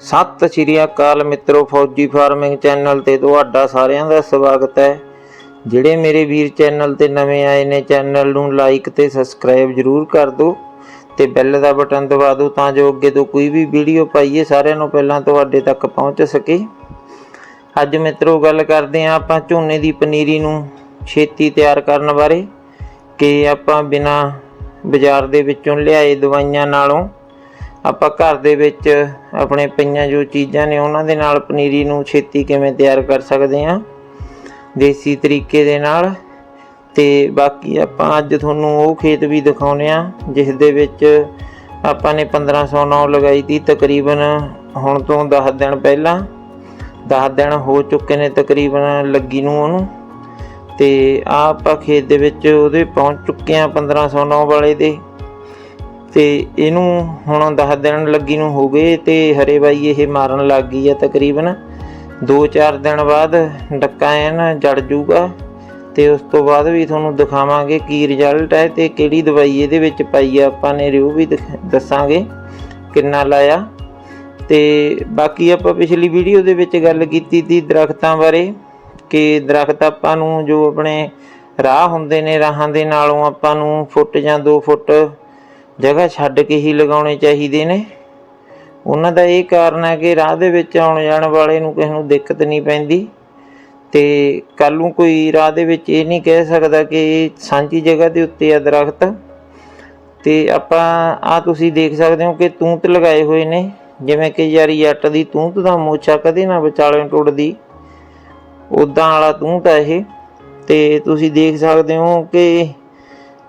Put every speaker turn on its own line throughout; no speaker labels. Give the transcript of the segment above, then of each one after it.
ਸਤਿ ਸ਼੍ਰੀ ਅਕਾਲ ਮਿੱਤਰੋ, ਫੌਜੀ ਫਾਰਮਿੰਗ ਚੈਨਲ ਤੇ ਤੁਹਾਡਾ ਸਾਰਿਆਂ ਦਾ ਸਵਾਗਤ ਹੈ। ਜਿਹੜੇ ਮੇਰੇ ਵੀਰ ਚੈਨਲ ਤੇ ਨਵੇਂ ਆਏ ਨੇ, ਚੈਨਲ ਨੂੰ ਲਾਈਕ ਤੇ ਸਬਸਕ੍ਰਾਈਬ ਜਰੂਰ ਕਰ ਦਿਓ ਤੇ ਬੈਲ ਦਾ ਬਟਨ ਦਬਾ ਦਿਓ ਤਾਂ ਜੋ ਅੱਗੇ ਤੋਂ ਕੋਈ ਵੀ ਵੀਡੀਓ ਪਾਈਏ, ਸਾਰਿਆਂ ਨੂੰ ਪਹਿਲਾਂ ਤੁਹਾਡੇ ਤੱਕ ਪਹੁੰਚ ਸਕੇ। ਅੱਜ ਮਿੱਤਰੋ, ਗੱਲ ਕਰਦੇ ਹਾਂ ਆਪਾਂ ਝੋਨੇ ਦੀ ਪਨੀਰੀ ਨੂੰ ਛੇਤੀ ਤਿਆਰ ਕਰਨ ਬਾਰੇ ਕਿ ਆਪਾਂ ਬਿਨਾ ਬਾਜ਼ਾਰ ਦੇ ਵਿੱਚੋਂ ਲਿਆਏ ਦਵਾਈਆਂ ਨਾਲੋਂ ਆਪਾਂ ਘਰ ਦੇ ਵਿੱਚ ਆਪਣੇ ਪਈਆਂ ਜੋ ਚੀਜ਼ਾਂ ਨੇ, ਉਹਨਾਂ ਦੇ ਨਾਲ ਪਨੀਰੀ ਨੂੰ ਛੇਤੀ ਕਿਵੇਂ ਤਿਆਰ ਕਰ ਸਕਦੇ ਹਾਂ? ਦੇਸੀ ਤਰੀਕੇ ਦੇ ਨਾਲ। ਤੇ ਬਾਕੀ ਆਪਾਂ ਅੱਜ ਤੁਹਾਨੂੰ ਉਹ ਖੇਤ ਵੀ ਦਿਖਾਉਨੇ ਆ ਜਿਸ ਦੇ ਵਿੱਚ ਆਪਾਂ ਨੇ 1509 ਲਗਾਈ ਤੀ, ਤਕਰੀਬਨ ਹੁਣ ਤੋਂ 10 ਦਿਨ ਪਹਿਲਾਂ। 10 ਦਿਨ ਹੋ ਚੁੱਕੇ ਨੇ ਤਕਰੀਬਨ ਲੱਗੀ ਨੂੰ ਉਹਨੂੰ। ਤੇ ਆ ਆਪਾਂ ਖੇਤ ਦੇ ਵਿੱਚ ਉਹਦੇ ਪਹੁੰਚ ਚੁੱਕੇ ਆ 1509 ਵਾਲੇ ਦੇ। ਤੇ ਇਹਨੂੰ ਹੁਣ 10 ਦਿਨ ਲੱਗੀ ਨੂੰ ਹੋ ਗਏ ਤੇ ਹਰੇ ਬਾਈ ਇਹ ਮਾਰਨ ਲੱਗ ਗਈ ਆ ਤਕਰੀਬਨ। 2-4 ਦਿਨ ਬਾਅਦ ਡੱਕਾ ਐਨ ਜੜ ਜੂਗਾ ਤੇ ਉਸ ਤੋਂ ਬਾਅਦ ਵੀ ਤੁਹਾਨੂੰ ਦਿਖਾਵਾਂਗੇ ਕੀ ਰਿਜ਼ਲਟ ਹੈ ਤੇ ਕਿਹੜੀ ਦਵਾਈ ਇਹਦੇ ਵਿੱਚ ਪਾਈ ਆ, ਆਪਾਂ ਨੇ ਰਿਵਿਊ ਵੀ ਦਿਖ- ਦੱਸਾਂਗੇ ਕਿੰਨਾ ਲਾਇਆ। ਤੇ ਬਾਕੀ ਆਪਾਂ ਪਿਛਲੀ ਵੀਡੀਓ ਦੇ ਵਿੱਚ ਗੱਲ ਕੀਤੀ ਸੀ ਦਰਖਤਾਂ ਬਾਰੇ ਕਿ ਦਰਖਤ ਆਪਾਂ ਨੂੰ ਜੋ ਆਪਣੇ ਰਾਹ ਹੁੰਦੇ ਨੇ, ਰਾਹਾਂ ਦੇ ਨਾਲੋਂ ਆਪਾਂ ਨੂੰ ਫੁੱਟ ਜਾਂ 2 ਫੁੱਟ ਜਗ੍ਹਾ ਛੱਡ ਕੇ ਹੀ ਲਗਾਉਣੇ ਚਾਹੀਦੇ ਨੇ। ਉਹਨਾਂ ਦਾ ਇਹ ਕਾਰਨ ਹੈ ਕਿ ਰਾਹ ਦੇ ਵਿੱਚ ਆਉਣ ਜਾਣ ਵਾਲੇ ਨੂੰ ਕਿਸੇ ਨੂੰ ਦਿੱਕਤ ਨਹੀਂ ਪੈਂਦੀ। ਤੇ ਕੱਲ ਨੂੰ ਕੋਈ ਰਾਹ ਦੇ ਵਿੱਚ ਇਹ ਨਹੀਂ ਕਹਿ ਸਕਦਾ ਕਿ ਇਹ ਸਾਂਝੀ ਜਗ੍ਹਾ ਦੇ ਉੱਤੇ ਆ ਦਰਖਤ। ਤੇ ਆਪਾਂ ਆ ਤੁਸੀਂ ਦੇਖ ਸਕਦੇ ਹੋ ਕਿ ਤੂੰਤ ਲਗਾਏ ਹੋਏ ਨੇ। ਜਿਵੇਂ ਕਿ ਯਾਰੀ ਜੱਟ ਦੀ ਤੂੰਤ ਦਾ ਮੋਚਾ ਕਦੇ ਨਾ ਵਿਚਾਲੇ ਟੁੱਟਦੀ। ਉਦਾਂ ਵਾਲਾ ਤੂੰਤ ਹੈ ਇਹ। ਤੇ ਤੁਸੀਂ ਦੇਖ ਸਕਦੇ ਹੋ ਕਿ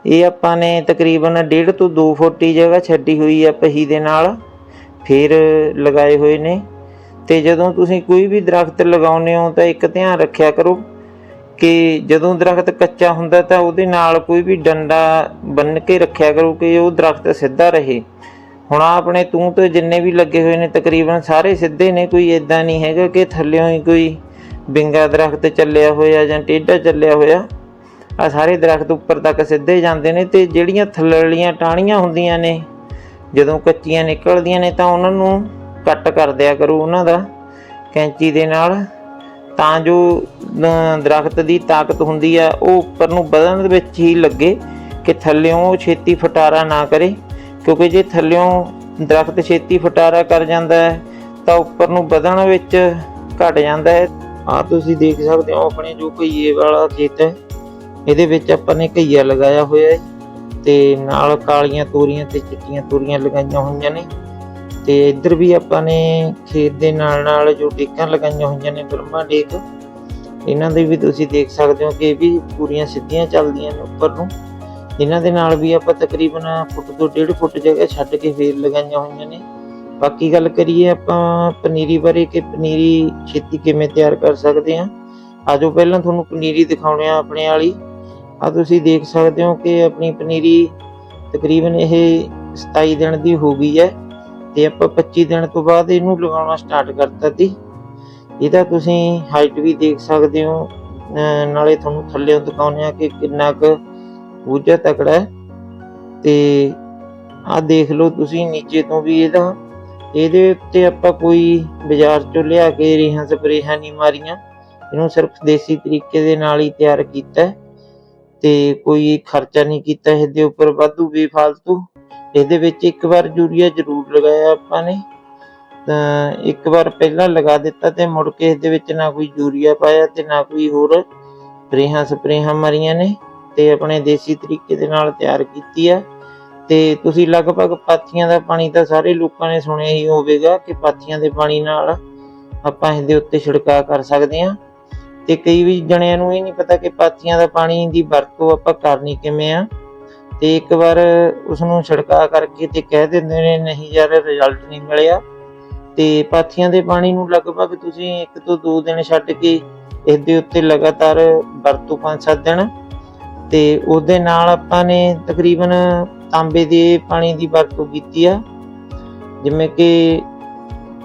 ਇਹ ਆਪਾਂ ਨੇ ਤਕਰੀਬਨ 1.5 ਤੋਂ 2 ਫੁੱਟ ਦੀ ਜਗ੍ਹਾ ਛੱਡੀ ਹੋਈ ਆ ਪਹੀ ਦੇ ਨਾਲ, ਫਿਰ ਲਗਾਏ ਹੋਏ ਨੇ। ਤੇ ਜਦੋਂ ਤੁਸੀਂ ਕੋਈ ਵੀ ਦਰਖਤ ਲਗਾਉਂਦੇ ਹੋ ਤਾਂ ਇੱਕ ਧਿਆਨ ਰੱਖਿਆ ਕਰੋ ਕਿ ਜਦੋਂ ਦਰਖਤ ਕੱਚਾ ਹੁੰਦਾ ਤਾਂ ਉਹਦੇ ਨਾਲ ਕੋਈ ਵੀ ਡੰਡਾ ਬੰਨ ਕੇ ਰੱਖਿਆ ਕਰੋ ਕਿ ਉਹ ਦਰਖਤ ਸਿੱਧਾ ਰਹੇ। ਹੁਣ ਆਪਣੇ ਤੂੰ ਤੇ ਜਿੰਨੇ ਵੀ ਲੱਗੇ ਹੋਏ ਨੇ ਤਕਰੀਬਨ ਸਾਰੇ ਸਿੱਧੇ ਨੇ, ਕੋਈ ਇਦਾਂ ਨਹੀਂ ਹੈਗਾ ਕਿ ਥੱਲਿਓਂ ਹੀ ਕੋਈ ਬਿੰਗਾ ਦਰਖਤ ਚੱਲਿਆ ਹੋਇਆ ਜਾਂ ਟੇਢਾ ਚੱਲਿਆ ਹੋਇਆ। ਆ ਸਾਰੇ ਦਰਖਤ ਉੱਪਰ ਤੱਕ ਸਿੱਧੇ ਜਾਂਦੇ ਨੇ ਤੇ ਜਿਹੜੀਆਂ ਥੱਲੜੀਆਂ ਟਾਹਣੀਆਂ ਹੁੰਦੀਆਂ ਨੇ ਜਦੋਂ ਕੱਚੀਆਂ ਨਿਕਲਦੀਆਂ ਨੇ ਤਾਂ ਉਹਨਾਂ ਨੂੰ ਕੱਟ ਕਰ ਦਿਆ ਕਰੋ ਉਹਨਾਂ ਦਾ ਕੈਂਚੀ ਦੇ ਨਾਲ। ਤਾਂ ਜੋ ਅਹ, ਦਰਖਤ ਦੀ ਤਾਕਤ ਹੁੰਦੀ ਆ ਉਹ ਉੱਪਰ ਨੂੰ ਵਧਣ ਦੇ ਵਿੱਚ ਹੀ ਲੱਗੇ ਕਿ ਥੱਲਿਓਂ ਛੇਤੀ ਫਟਾਰਾ ਨਾ ਕਰੇ। ਕਿਉਂਕਿ ਜੇ ਥੱਲਿਓਂ ਦਰਖਤ ਛੇਤੀ ਫਟਾਰਾ ਕਰ ਜਾਂਦਾ ਹੈ ਤਾਂ ਉੱਪਰ ਨੂੰ ਵਧਣ ਵਿੱਚ ਘਟ ਜਾਂਦਾ ਹੈ। ਆ ਤੁਸੀਂ ਦੇਖ ਸਕਦੇ ਹੋ ਆਪਣੇ ਜੋ ਘਈਏ ਵਾਲਾ ਖੇਤ ਹੈ। ਇਹਦੇ ਵਿੱਚ ਆਪਾਂ ਨੇ ਘਈਆ ਲਗਾਇਆ ਹੋਇਆ ਹੈ ਤੇ ਨਾਲ ਕਾਲੀਆਂ ਤੋਰੀਆਂ ਤੇ ਚਿੱਟੀਆਂ ਤੋਰੀਆਂ ਲਗਾਈਆਂ ਹੋਈਆਂ ਨੇ ਤੇ ਇੱਧਰ ਵੀ ਆਪਾਂ ਨੇ ਖੇਤ ਦੇ ਨਾਲ ਨਾਲ ਜੋ ਡੇਕਾਂ ਲਗਾਈਆਂ ਹੋਈਆਂ ਨੇ ਬ੍ਰਹਮਾ ਡੇਕ, ਇਹਨਾਂ ਦੇ ਵੀ ਤੁਸੀਂ ਦੇਖ ਸਕਦੇ ਹੋ ਕਿ ਇਹ ਵੀ ਪੂਰੀਆਂ ਸਿੱਧੀਆਂ ਚੱਲਦੀਆਂ ਨੇ ਉੱਪਰ ਨੂੰ। ਇਹਨਾਂ ਦੇ ਨਾਲ ਵੀ ਆਪਾਂ ਤਕਰੀਬਨ ਫੁੱਟ ਤੋਂ 1.5 ਫੁੱਟ ਜਗ੍ਹਾ ਛੱਡ ਕੇ ਫੇਰ ਲਗਾਈਆਂ ਹੋਈਆਂ ਨੇ। ਬਾਕੀ ਗੱਲ ਕਰੀਏ ਆਪਾਂ ਪਨੀਰੀ ਬਾਰੇ ਕਿ ਪਨੀਰੀ ਛੇਤੀ ਕਿਵੇਂ ਤਿਆਰ ਕਰ ਸਕਦੇ ਹਾਂ। ਆਜੋ ਪਹਿਲਾਂ ਤੁਹਾਨੂੰ ਪਨੀਰੀ ਦਿਖਾਉਣੇ ਆ ਆਪਣੇ ਵਾਲੀ। ਆ ਤੁਸੀਂ ਦੇਖ ਸਕਦੇ ਹੋ ਕਿ ਆਪਣੀ ਪਨੀਰੀ ਤਕਰੀਬਨ ਇਹ 27 ਦਿਨ ਦੀ ਹੋ ਗਈ ਹੈ ਤੇ ਆਪਾਂ 25 ਦਿਨ ਤੋਂ ਬਾਅਦ ਇਹਨੂੰ ਲਗਾਉਣਾ ਸਟਾਰਟ ਕਰਤਾ ਸੀ ਇਹਦਾ ਤੁਸੀਂ ਹਾਈਟ ਵੀ ਦੇਖ ਸਕਦੇ ਹੋ। ਨਾਲੇ ਤੁਹਾਨੂੰ ਥੱਲੇੋਂ ਦਿਖਾਉਂਦੇ ਆ ਕਿ ਕਿੰਨਾ ਕੁ ਉੱਚਾ ਤਕੜਾ ਹੈ। ਤੇ ਆ ਦੇਖ ਲਓ ਤੁਸੀਂ ਨੀਚੇ ਤੋਂ ਵੀ ਇਹਦਾ। ਇਹਦੇ ਉੱਤੇ ਆਪਾਂ ਕੋਈ ਬਾਜ਼ਾਰ ਚੋਂ ਲਿਆ ਕੇ ਰੇਹਾਂ ਸਪਰੇਹਾਂ ਨਹੀਂ ਮਾਰੀਆਂ। ਇਹਨੂੰ ਸਿਰਫ ਦੇਸੀ ਤਰੀਕੇ ਦੇ ਨਾਲ ਹੀ ਤਿਆਰ ਕੀਤਾ ਹੈ। ਤੇ ਕੋਈ ਖਰਚਾ ਨਹੀਂ ਕੀਤਾ ਇਹਦੇ ਉੱਪਰ, ਵਾਧੂ ਬੇਫਾਲਤੂ। ਇਹਦੇ ਵਿੱਚ ਇੱਕ ਵਾਰ ਯੂਰੀਆ ਜ਼ਰੂਰ ਲਗਾਇਆ ਆਪਾਂ ਨੇ। ਤਾਂ ਇੱਕ ਵਾਰ ਪਹਿਲਾਂ ਲਗਾ ਦਿੱਤਾ ਤੇ ਮੁੜ ਕੇ ਇਹਦੇ ਵਿੱਚ ਨਾ ਕੋਈ ਯੂਰੀਆ ਪਾਇਆ ਤੇ ਨਾ ਕੋਈ ਹੋਰ ਰੇਹਾਂ ਸਪਰੇਹਾਂ ਮਾਰੀਆਂ ਨੇ ਤੇ ਆਪਣੇ ਦੇਸੀ ਤਰੀਕੇ ਦੇ ਨਾਲ ਤਿਆਰ ਕੀਤੀ ਆ। ਤੇ ਤੁਸੀਂ ਲਗਭਗ ਪਾਥੀਆਂ ਦਾ ਪਾਣੀ ਤਾਂ ਸਾਰੇ ਲੋਕਾਂ ਨੇ ਸੁਣਿਆ ਹੀ ਹੋਵੇਗਾ ਕਿ ਪਾਥੀਆਂ ਦੇ ਪਾਣੀ ਨਾਲ ਆਪਾਂ ਇਹਦੇ ਉੱਤੇ ਛਿੜਕਾਅ ਕਰ ਸਕਦੇ ਹਾਂ। ਤੇ ਕਈ ਵੀ ਜਣਿਆਂ ਨੂੰ ਇਹ ਨਹੀਂ ਪਤਾ ਕਿ ਪਾਥੀਆਂ ਦਾ ਪਾਣੀ ਦੀ ਵਰਤੋਂ ਆਪਾਂ ਕਰਨੀ ਕਿਵੇਂ ਆ। ਤੇ ਇੱਕ ਵਾਰ ਉਸ ਨੂੰ ਛਿੜਕਾਅ ਕਰਕੇ ਤੇ ਕਹਿ ਦਿੰਦੇ ਨੇ, ਨਹੀਂ ਯਾਰ ਰਿਜ਼ਲਟ ਨਹੀਂ ਮਿਲਿਆ। ਤੇ ਪਾਥੀਆਂ ਦੇ ਪਾਣੀ ਨੂੰ ਲਗਭਗ ਤੁਸੀਂ ਇੱਕ ਤੋਂ ਦੋ ਦਿਨ ਛੱਡ ਕੇ ਇਸ ਦੇ ਉੱਤੇ ਲਗਾਤਾਰ ਵਰਤੋਂ 5-7 ਦਿਨ। ਤੇ ਉਹਦੇ ਨਾਲ ਆਪਾਂ ਨੇ ਤਕਰੀਬਨ ਤਾਂਬੇ ਦੇ ਪਾਣੀ ਦੀ ਵਰਤੋਂ ਕੀਤੀ ਆ। ਜਿਵੇਂ ਕਿ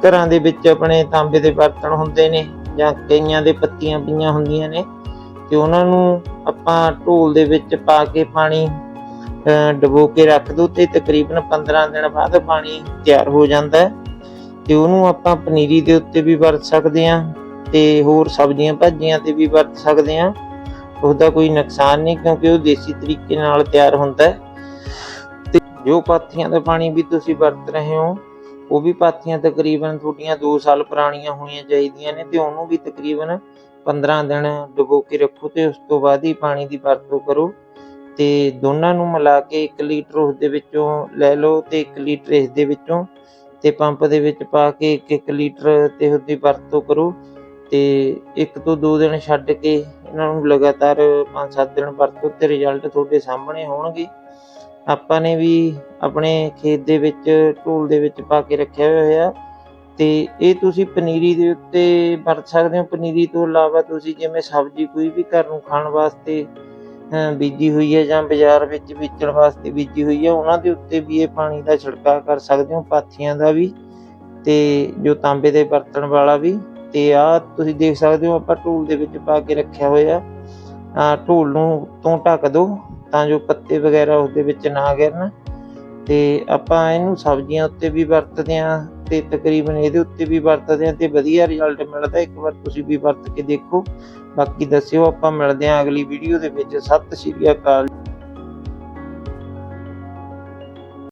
ਘਰਾਂ ਦੇ ਵਿੱਚ ਆਪਣੇ ਤਾਂਬੇ ਦੇ ਬਰਤਨ ਹੁੰਦੇ ਨੇ। ਜਾਂ ਕਈਆਂ ਦੇ ਪੱਤੀਆਂ ਪਈਆਂ ਹੁੰਦੀਆਂ ਨੇ ਤੇ ਉਹਨਾਂ ਨੂੰ ਆਪਾਂ ਢੋਲ ਦੇ ਵਿੱਚ ਪਾ ਕੇ ਪਾਣੀ ਅਹ, ਕੇ ਰੱਖ ਦੋ ਤੇ ਤਕਰੀਬਨ 15 ਦਿਨ ਬਾਅਦ ਪਾਣੀ ਤਿਆਰ ਹੋ ਜਾਂਦਾ ਹੈ ਤੇ ਉਹਨੂੰ ਆਪਾਂ ਪਨੀਰੀ ਦੇ ਉੱਤੇ ਵੀ ਵਰਤ ਸਕਦੇ ਹਾਂ ਤੇ ਹੋਰ ਸਬਜ਼ੀਆਂ ਭਾਜੀਆਂ ਤੇ ਵੀ ਵਰਤ ਸਕਦੇ ਹਾਂ। ਉਹਦਾ ਕੋਈ ਨੁਕਸਾਨ ਨਹੀਂ ਕਿਉਂਕਿ ਉਹ ਦੇਸੀ ਤਰੀਕੇ ਨਾਲ ਤਿਆਰ ਹੁੰਦਾ ਹੈ। ਤੇ ਜੋ ਪਾਥੀਆਂ ਦਾ ਪਾਣੀ ਵੀ ਤੁਸੀਂ ਵਰਤ ਰਹੇ ਹੋ ਉਹ ਵੀ ਪਾਥੀਆਂ ਤਕਰੀਬਨ ਤੁਹਾਡੀਆਂ 2 ਸਾਲ ਪੁਰਾਣੀਆਂ ਹੋਣੀਆਂ ਚਾਹੀਦੀਆਂ ਨੇ ਤੇ ਉਹਨੂੰ ਵੀ ਤਕਰੀਬਨ 15 ਦਿਨ ਡੁਬੋ ਕੇ ਰੱਖੋ ਤੇ ਉਸ ਤੋਂ ਬਾਅਦ ਹੀ ਪਾਣੀ ਦੀ ਵਰਤੋਂ ਕਰੋ। ਤੇ ਦੋਨਾਂ ਨੂੰ ਮਿਲਾ ਕੇ 1 ਲੀਟਰ ਉਸ ਦੇ ਵਿੱਚੋਂ ਲੈ ਲਓ ਤੇ 1 ਲੀਟਰ ਇਸ ਦੇ ਵਿੱਚੋਂ ਤੇ ਪੰਪ ਦੇ ਵਿੱਚ ਪਾ ਕੇ 1-1 ਲੀਟਰ ਤੇ ਉਹਦੀ ਵਰਤੋਂ ਕਰੋ। ਤੇ ਇੱਕ ਤੋਂ ਦੋ ਦਿਨ ਛੱਡ ਕੇ ਇਹਨਾਂ ਨੂੰ ਲਗਾਤਾਰ 5-7 ਦਿਨ ਵਰਤੋ ਤੇ ਰਿਜ਼ਲਟ ਤੁਹਾਡੇ ਸਾਹਮਣੇ ਹੋਣਗੇ। ਆਪਾਂ ਨੇ ਵੀ ਆਪਣੇ ਖੇਤ ਦੇ ਵਿੱਚ, ਢੋਲ ਦੇ ਵਿੱਚ ਪਾ ਕੇ ਰੱਖਿਆ ਹੋਇਆ ਤੇ ਇਹ ਤੁਸੀਂ ਪਨੀਰੀ ਦੇ ਉੱਤੇ ਵਰਤ ਸਕਦੇ ਹੋ। ਪਨੀਰੀ ਤੋਂ ਇਲਾਵਾ ਤੁਸੀਂ ਜਿਵੇਂ ਸਬਜ਼ੀ ਕੋਈ ਵੀ ਘਰ ਨੂੰ ਖਾਣ ਵਾਸਤੇ ਬੀਜੀ ਹੋਈ ਹੈ ਜਾਂ ਬਾਜ਼ਾਰ ਵਿੱਚ ਵੇਚਣ ਵਾਸਤੇ ਬੀਜੀ ਹੋਈ ਹੈ, ਉਹਨਾਂ ਦੇ ਉੱਤੇ ਵੀ ਇਹ ਪਾਣੀ ਦਾ ਛਿੜਕਾਅ ਕਰ ਸਕਦੇ ਹੋ, ਪਾਥੀਆਂ ਦਾ ਵੀ ਤੇ ਜੋ ਤਾਂਬੇ ਦੇ ਬਰਤਨ ਵਾਲਾ ਵੀ। ਤੇ ਆ ਤੁਸੀਂ ਦੇਖ ਸਕਦੇ ਹੋ, ਆਪਾਂ ਢੋਲ ਦੇ ਵਿੱਚ ਪਾ ਕੇ ਰੱਖਿਆ ਹੋਇਆ। ਆ ਢੋਲ ਨੂੰ ਤੋਂ ਢੱਕ ਦਿਓ। ਤਾਂ ਜੋ ਪੱਤੇ ਵਗੈਰਾ ਉਸ ਦੇ ਵਿੱਚ ਨਾ ਗਿਰਨ। ਤੇ ਆਪਾਂ ਇਹਨੂੰ ਸਬਜ਼ੀਆਂ ਉੱਤੇ ਵੀ ਵਰਤਦੇ ਆ ਤੇ ਤਕਰੀਬਨ ਇਹਦੇ ਉੱਤੇ ਵੀ ਵਰਤਦੇ ਆ ਤੇ ਵਧੀਆ ਰਿਜ਼ਲਟ ਮਿਲਦਾ। ਇੱਕ ਵਾਰ ਤੁਸੀਂ ਵੀ ਵਰਤ ਕੇ ਦੇਖੋ। ਬਾਕੀ ਦੱਸਿਓ ਆਪਾਂ ਮਿਲਦੇ ਆ ਅਗਲੀ ਵੀਡੀਓ ਦੇ ਵਿੱਚ। ਸਤਿ ਸ਼੍ਰੀ ਅਕਾਲ।